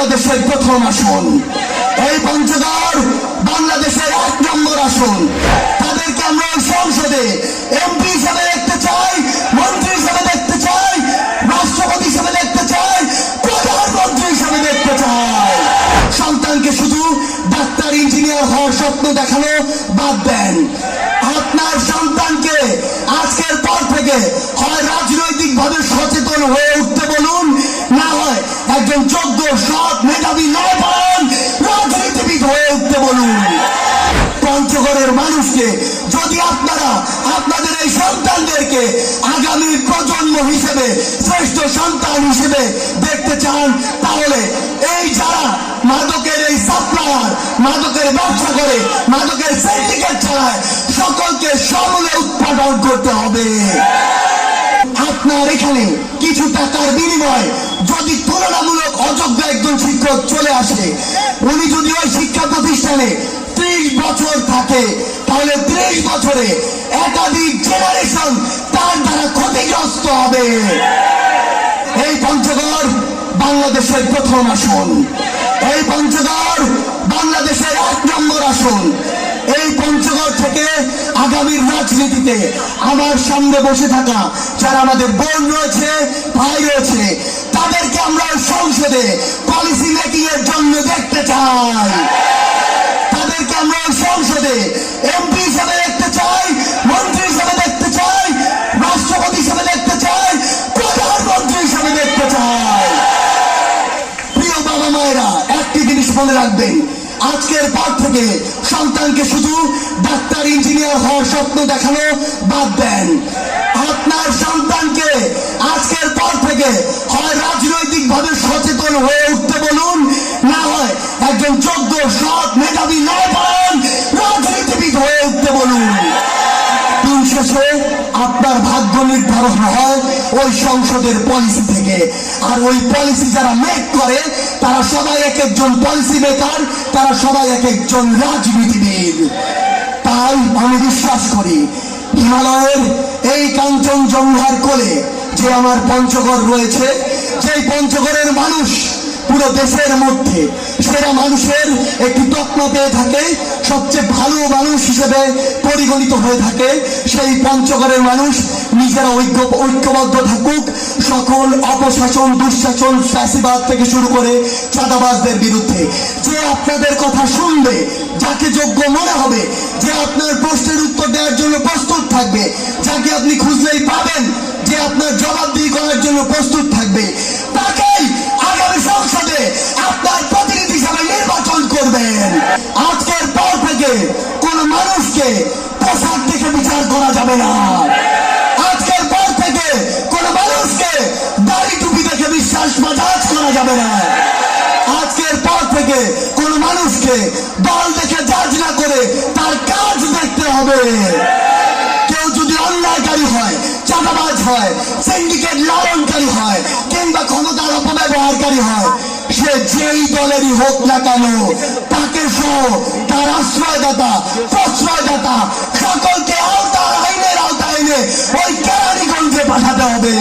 বাংলাদেশের প্রথম আসন। এই পঞ্চগড় বাংলাদেশের এক নম্বর আসন। তাদেরকে আমরা এই সংসদে এমপি হিসেবে দেখতে চাই, মন্ত্রী হিসেবে দেখতে চাই, রাষ্ট্রপতি হিসেবে দেখতে চাই, প্রধানমন্ত্রী হিসেবে দেখতে চাই। সন্তানকে শুধু ডাক্তার, ইঞ্জিনিয়ার হওয়ার স্বপ্ন দেখানো বাদ দেন। আপনার সন্তানকে আজকের পর থেকে হয় রাজনৈতিক ভাবে সচেতন হয়ে উঠতে বলুন, না হয় একজন যোগ্য, সৎ মেধাবী নয় পালন রাজনীতিবিদ হয়ে উঠতে বলুন। পঞ্চগড়ের মানুষকে, যদি আপনারা আপনাদের এই সন্তানদেরকে আগামী প্রজন্ম হিসেবে, শ্রেষ্ঠ সন্তান হিসেবে দেখতে চান, তাহলে এই যারা মাদকের এই সাপ্লায়ার মাদকের ব্যবসা করে, মাদকের সিন্ডিকেট চালায়, সকলকে সমূলে উৎপাদন করতে হবে। আপনার এখানে কিছু টাকার বিনিময়ে যদি অযোগ্য একজন শিক্ষক চলে আসে। উনি যদি ওই শিক্ষা প্রতিষ্ঠানে ত্রিশ বছর থাকে, তাহলে ত্রিশ বছরে একাধিক জেনারেশন তার দ্বারা ক্ষতিগ্রস্ত হবে। এই পঞ্চগড় বাংলাদেশের প্রথম আসন। এই পঞ্চগড় বাংলাদেশের এক নম্বর আসন। আগামীর রাজনীতিতে আমার সামনে বসে থাকা, যারা আমাদের বোন রয়েছে, ভাই রয়েছে, তাদেরকে আমরা সংসদে পলিসি মেকিং এর জন্য দেখতে চাই। তাদেরকে আমরা সংসদে এমপি হিসেবে দেখতে চাই, মন্ত্রী হিসেবে দেখতে চাই, রাষ্ট্রপতি হিসেবে দেখতে চাই, প্রধানমন্ত্রী হিসেবে দেখতে চাই। প্রিয় বাবা মায়েরা, একটি জিনিস মনে রাখবেন, আজকের পর থেকে সন্তানকে শুধু ডাক্তার ইঞ্জিনিয়ার হওয়ার স্বপ্ন দেখানো বাদ দেন। আপনার সন্তানকে আজকের পর থেকে হয় রাজনৈতিক ভাবে সচেতন হয়ে উঠতে বলুন, না হয় একজন যোগ্য সৎ মেধাবী নয় পালন রাজনীতিবিদ হয়ে উঠতে বলুন। শেষে আপনার ভাগ্য নির্ধারণ হয় ওই সংসদের পলিসি থেকে। আর ওই পলিসি যারা মেক করে, তারা সবাই এক একজন পলিসি মেকার তারা সবাই এক একজন রাজনীতিবিদ। তাই আমি বিশ্বাস করি, হিমালয়ের এই কাঞ্চন কাঞ্চনজঙ্ঘার কোলে যে আমার পঞ্চগড় রয়েছে সেই পঞ্চগড়ের মানুষ পুরো দেশের মধ্যে, সেরা মানুষের একটি তকমা পেয়ে থাকে, সবচেয়ে ভালো মানুষ হিসেবে পরিগণিত হয়ে থাকে, সেই পঞ্চগড়ের মানুষ নিজেরা ঐক্য, ঐক্যবদ্ধ থাকুক, সকল অপশাসন, দুঃশাসন, ফ্যাসিবাদ থেকে শুরু করে চাঁদাবাজদের বিরুদ্ধে। যে আপনাদের কথা শুনবে, যাকে যোগ্য মনে হবে, যে আপনার প্রশ্নের উত্তর দেওয়ার জন্য প্রস্তুত থাকবে, যাকে আপনি খুঁজলেই পাবেন, যে আপনার জবাবদিহি করার জন্য প্রস্তুত থাকবে, তাকেই আগামী সংসদে আপনার বিচার করা যাবে না। আজকের পর থেকে কোন মানুষকে দাড়ি টুপি দেখে বিশ্বাস করা যাবে না। আজকের পর থেকে কোন মানুষকে দল দেখে জাজ না করে তার কাজ দেখতে হবে। কেউ যদি অন্যায়কারী হয়, চাঁদাবাজ হয় সিন্ডিকেট লালনকারী হয়, কিংবা ক্ষমতার অপব্যবহারকারী হয় সে যেই দলেরই হোক না কেন, তাকে সহ তার আশ্রয়দাতা, প্রশ্রয়দাতা, সকলকে আওতার আইনের আওতায় এনে ওই কেরানীগঞ্জে পাঠাতে হবে।